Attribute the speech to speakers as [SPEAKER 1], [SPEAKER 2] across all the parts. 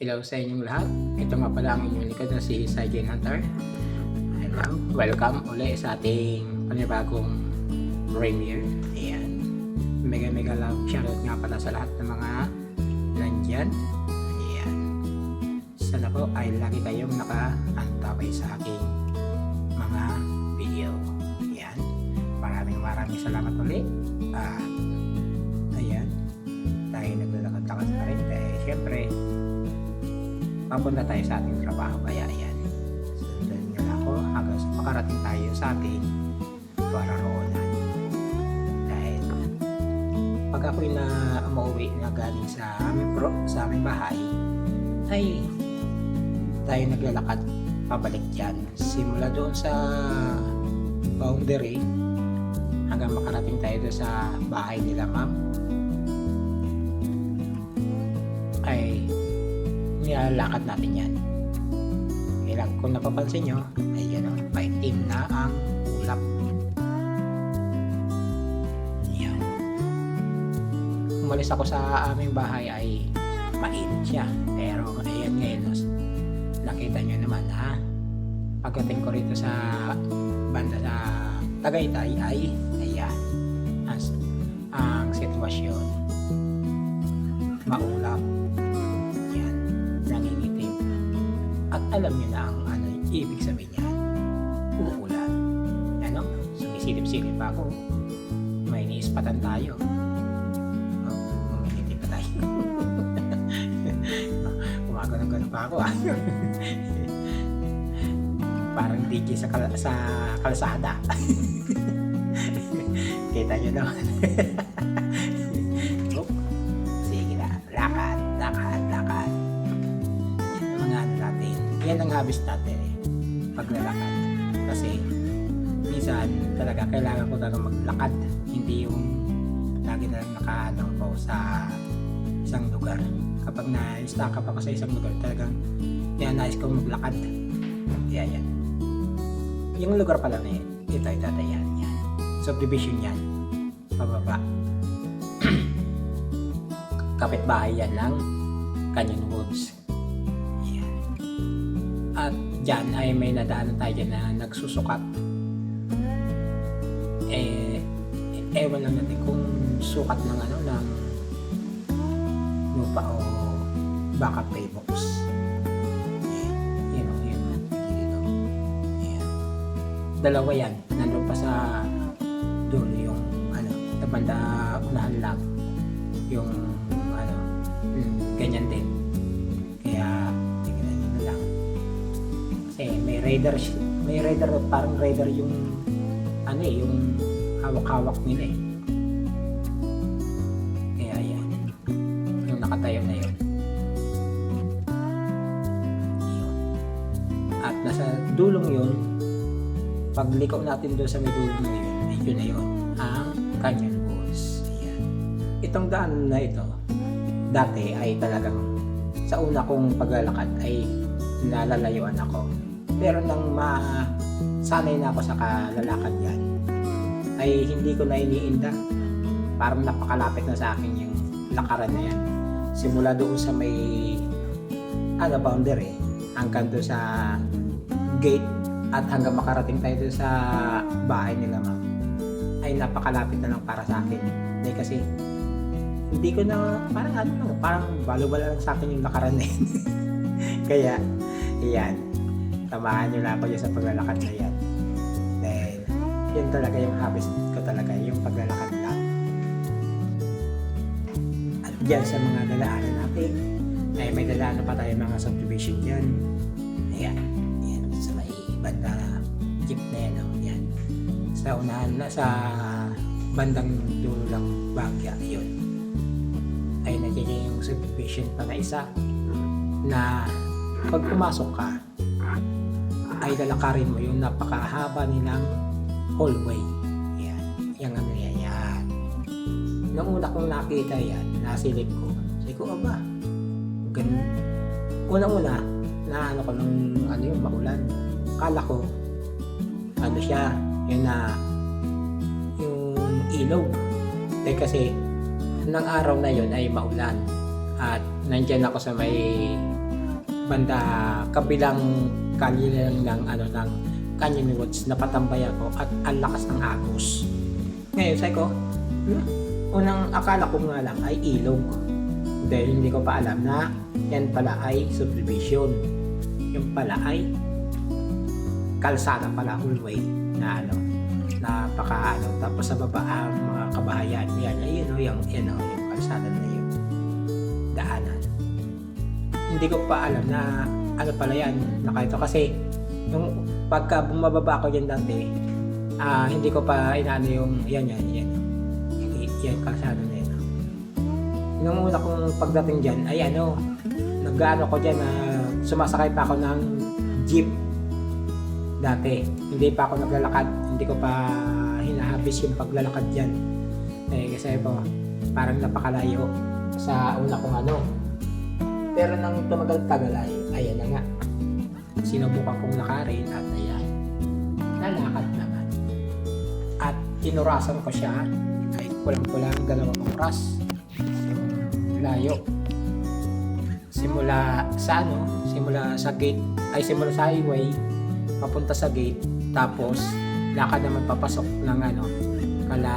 [SPEAKER 1] Hello sa inyong lahat. Ito nga pala ang inyong likod na si Sergeant Hunter. Hello. Welcome uli sa ating panibagong premiere. Ayan. Mega mega love shoutout nga pala sa lahat ng mga nandyan. Ayan. Sana po ay lagi kayong nakaantabay sa aking mga video. Ayan. Maraming maraming salamat uli. At ayan. Dahil naglalakad-lakad pa rin. Dahil syempre papunta tayo sa ating trabaho. Kaya ayan, sundan nyo na ako hanggang sa makarating tayo sa ating pararoonan. Dahil pag ako'y na umuwi na galing sa aming, pro, sa aming bahay, ay tayo naglalakad pabalik dyan. Simula doon sa boundary hanggang makarating tayo doon sa bahay nila ma'am nilalakad natin yan. Kailang kung napapansin nyo, ay yan o, maitim na ang ulap. Yan. Umalis ako sa aming bahay ay mainit siya. Pero ayan ngayon, nakita nyo naman ha. Pagdating ko rito sa banda sa Tagaytay ay ayan. Ang, ang sitwasyon maulap alam niyo na ang ano, ibig sabihin niya, uulan. Ano, sumisilip-silip ako. May iniispatan tayo. Oh, Umingitim pa tayo. Gumagano-gano pa ako ah. Parang DJ sa, kal- sa kalsada. Kita niyo naman. Yan ang habis natin eh. Paglalakad. Kasi, minsan talaga kailangan ko talaga maglakad. Hindi yung lagi na lang nakaanong ko sa isang lugar. Kapag na-stuck up ako sa isang lugar, talagang yan nais kong maglakad. Kaya yan. Yung lugar pala na yun, ito, ito, ito, yan, yan. Subdivision yan. Pababa kapitbahay yan ng Canyon Woods. Dyan ay may nadaanan tayo na nagsusukat. Eh, ewan lang natin kung sukat ng ano, ng lupa o baka playbooks. Yan. O, yan. Dito. Yan. Dalawa yan. Nandun pa sa dulo yung ano, sa banda unahan lang yung may si- may radar, parang radar yung, ano eh, yung hawak-hawak nila eh. Kaya yan. Yung nakatayo na yun. Yun. At nasa dulong yun, pagliko natin doon sa may dulong na yun, yun na yun, ang Canyon Woods. Ayan itong daan na ito, dati ay talagang sa una kong paglalakad ay nalalayuan ako. Pero nang masanay na ako sa kalalakad yan, ay hindi ko na iniinda. Parang napakalapit na sa akin yung lakaran na yan. Simula doon sa may ano, boundary hanggang doon sa gate at hanggang makarating tayo doon sa bahay nila ma'am ay napakalapit na lang para sa akin. Dahil kasi hindi ko na, parang ano lang, parang balo-balo lang sa akin yung lakaran na yun. Kaya, yan. Tamahan nyo na ako dyan sa paglalakad na yan. Dahil, yun talaga yung habits ko talaga, yung paglalakad lang. At dyan sa mga dalaanan natin, ay may dalaanan pa tayo mga subdivision dyan. Ayan, yan, sa may banda jeep na yan, oh, yan. Sa unahan na, sa bandang dulo lang bagya, yun ay nagiging yung subdivision pa na isa na pag pumasok ka ay lalakarin mo yung napakahaba nilang hallway. Yan. Yung ano yan. Yan. Nung una kong nakita yan, nasilip ko. Sabi ko, aba, ganun. Unang-una, na ano ko nung ano yung maulan. Kala ko, ano siya, yun na, yung ilog. Eh kasi, ng araw na yon ay maulan. At nandyan ako sa may banda kabilang kalye ng ano ng Canyon Woods na patambay ako at ang lakas ng agos. Ngayon, sabi ko, hmm, unang akala ko nga lang ay ilog. Dahil hindi ko pa alam na yan pala ay subdivision. Yung pala ay kalsada pala hallway na ano napaka ano tapos sa baba ang mga kabahayan yan ayun o yung yan o yung kalsada na yun daanan hindi ko pa alam na ano pala yan nakaito kasi yung pagka bumababa ako dyan dati ah hindi ko pa inaano yung yan yan yan yan, yan kalsada na yan nung una kong pagdating dyan ay ano nag-ano ko dyan na sumasakay pa ako ng jeep dati. Hindi pa ako naglalakad. Hindi ko pa hinahabis yung paglalakad dyan. Eh, kasi po, parang napakalayo sa una kong ano. Pero nang tumagal-tagal ay, ayan na nga. Sinubukan kong lakarin at ayan. Nalakad naman. At inurasan ko siya ay kulang-kulang dalawang oras. Layo. Simula sa ano, simula sa gate, ay simula sa highway, papunta sa gate tapos lakad naman papasok ng ano kala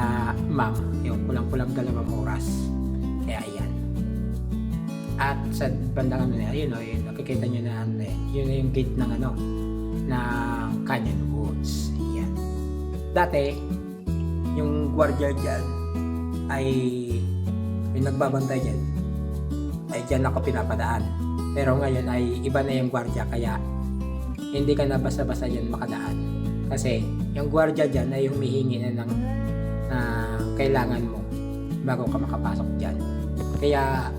[SPEAKER 1] ma'am yung kulang-kulang dalawang oras kaya ayan at sa bandang ano na yun o yun, nakikita nyo na ano eh, yun na yung gate ng ano ng Canyon Woods ayan dati yung gwardiya dyan ay yung nagbabantay dyan ay dyan ako pinapadaan pero ngayon ay iba na yung gwardiya kaya hindi ka na basta-basta dyan makadaan. Kasi yung gwardiya dyan ay humihingi na ng na kailangan mo bago ka makapasok dyan. Kaya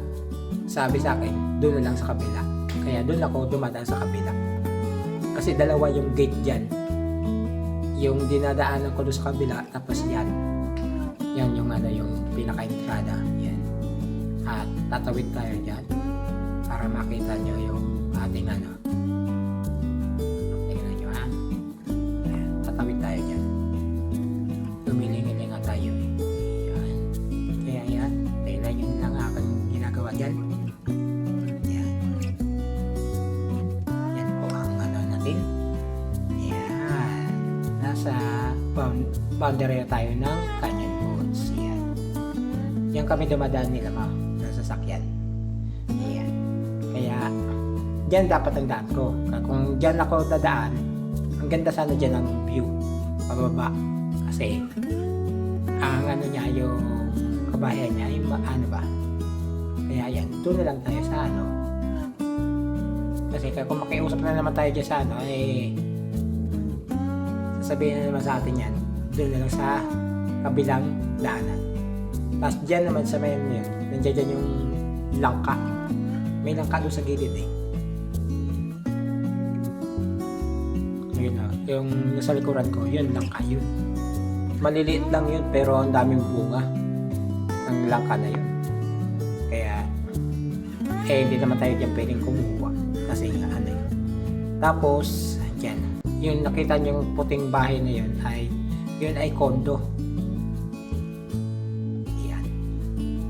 [SPEAKER 1] sabi sa akin, doon na lang sa kabila. Kaya doon ako dumadaan sa kabila. Kasi dalawa yung gate dyan. Yung dinadaanan ko doon sa kabila, tapos yan. Yan yung ano, yung pinaka-entrada. Yan. At tatawid tayo dyan para makita nyo yung ating ano, na tayo ng Canyon Woods. Ayan. Yan kami dumadaan nila ma'am. Sa sasakyan. Ayan. Kaya Diyan dapat ang daan ko. Kung diyan ako dadaan, ang ganda sana diyan ang view. Pababa. Kasi, ang ano niya, yung kabayan niya, yung ma- ano ba. Kaya yan, doon na lang tayo sa ano. Kasi kung makiusap na naman tayo dyan sa ano, eh, sasabihin na naman sa atin yan, doon sa kabilang daanan. Tapos dyan naman sa may ano yun, nandiyan dyan yung langka. May langka doon sa gilid eh. yun na, yung nasa likuran ko, yun langka yun. Maliliit lang yun, pero ang daming bunga ng langka na yun. Kaya, eh, hindi naman tayo dyan pwedeng kumuha. Kasi ano yun. Tapos, dyan, yung nakita niyo yung puting bahay na yun ay, yun ay kondo. Yan.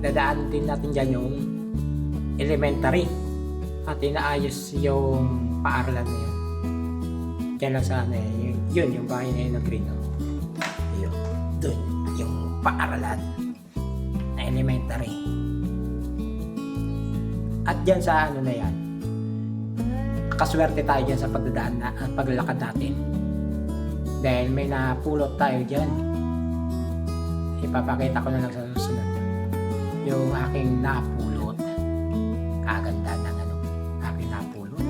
[SPEAKER 1] Dadaan din natin dyan yung elementary. At inaayos yung paaralan na yun. Diyan lang sa ano eh. Yun, yun yung bahay na yun na green. Oh. Yun. Doon. Yung paaralan. Na elementary. At dyan sa ano na yan. Kaswerte tayo dyan sa pagdadaan na, at paglalakad natin. Dahil may napulot tayo dyan. Ipapakita ko na lang sa susunod. Yung aking napulot. Kaganda ng ano. Aking napulot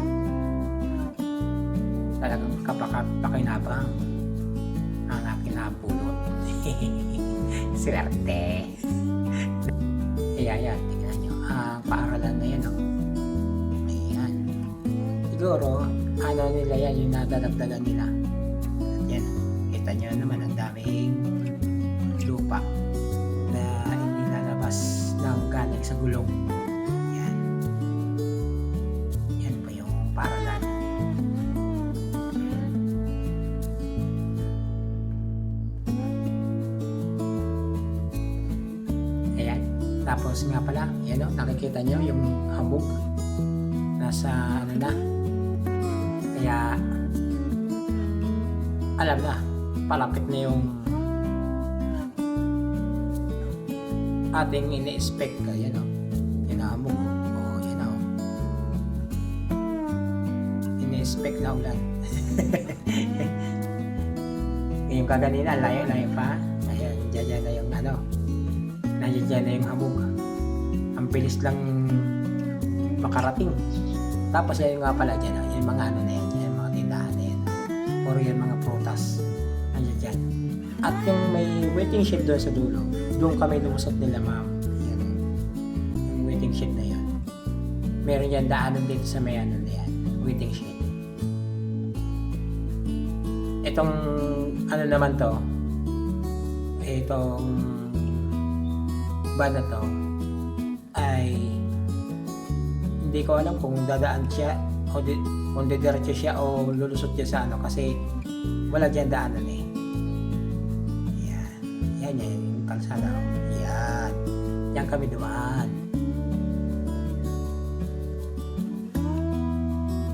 [SPEAKER 1] talagang kapakapakinabang ang aking napulot. Swerte. Kaya yan, tingnan nyo. Ang paaralan na yan, oh. Ayan. Siguro, ano nila yan, yung nadadagdagan nila. At yan, kita nyo naman ang daming lupa na hindi lalabas ng galing sa gulong. Yan. Yan po yung paaralan. Ayan. Tapos nga pala, yan o, nakikita nyo yung hamog na nasa ano na. Kaya alam na, palapit na yung ating ini-expect ka, yan o. Yan ang hamog. Oo, yan o. Ini-expect na ulan. yung kaganina, layo-layo pa. Ayan, dyan dyan na yung ano. Nandiyan dyan na yung hamog. Ang bilis lang makarating. Tapos yan nga pala dyan, ah, yung mga ano na yan, yung mga tindahan na yan. Puro yan mga prutas. Nandiyan dyan. At yung may waiting shed doon sa dulo, doon kami lumusot nila ma'am. Yan. Yung waiting shed na yan. Meron yan daanan dito sa may ano na yan, waiting shed. Itong ano naman to, itong van na to, ay hindi ko alam kung dadaan siya o di, kung didiretso siya o lulusot siya sa ano kasi wala dyan daanan eh. Yan yung kalsada. Yan. Yan kami dumaan.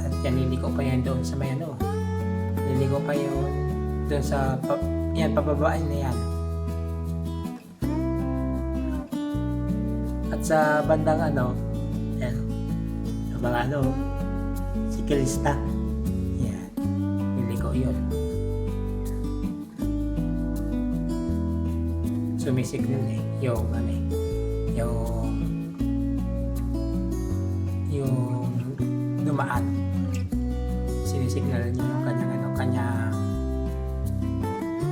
[SPEAKER 1] At yan liliko pa yan doon sa may ano. Liliko pa yun doon sa pa, yan pababaan na yan. At sa bandang ano, yan, sa mga ano, siklista. Sumisignal eh, yung ano eh, yung yung dumaan. Sinisignal niya yung kanyang ano, kanyang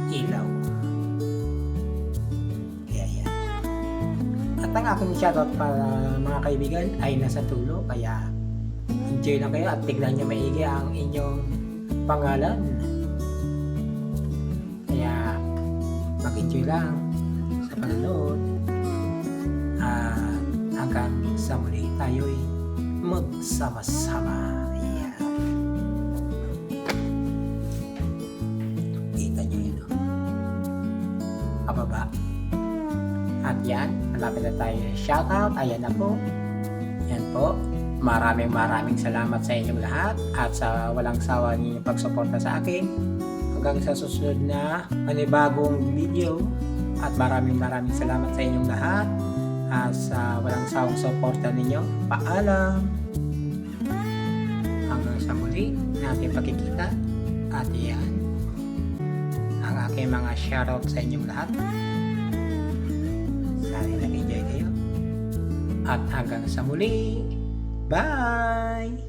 [SPEAKER 1] ilaw. Kaya yan. At ang aking shoutout para mga kaibigan ay nasa tulo. Kaya enjoy lang kayo at tignan nyo maigi ang inyong pangalan. Kaya mag-enjoy lang panonood. At hanggang sa muli tayo'y magsama-sama. Ayan. Kita nyo yun. oh. Kababa. At yan, malapit na tayo. Shoutout, ayan na po. Yan po. Maraming maraming salamat sa inyong lahat at sa walang sawa ninyong pagsuporta sa akin. Hanggang sa susunod na panibagong video. At maraming maraming salamat sa inyong lahat at sa walang sawang suporta ninyo. Paalam! Hanggang sa muli natin pagkikita. At yan ang aking mga shoutout sa inyong lahat. Sana nag-enjoy kayo. At hanggang sa muli, bye!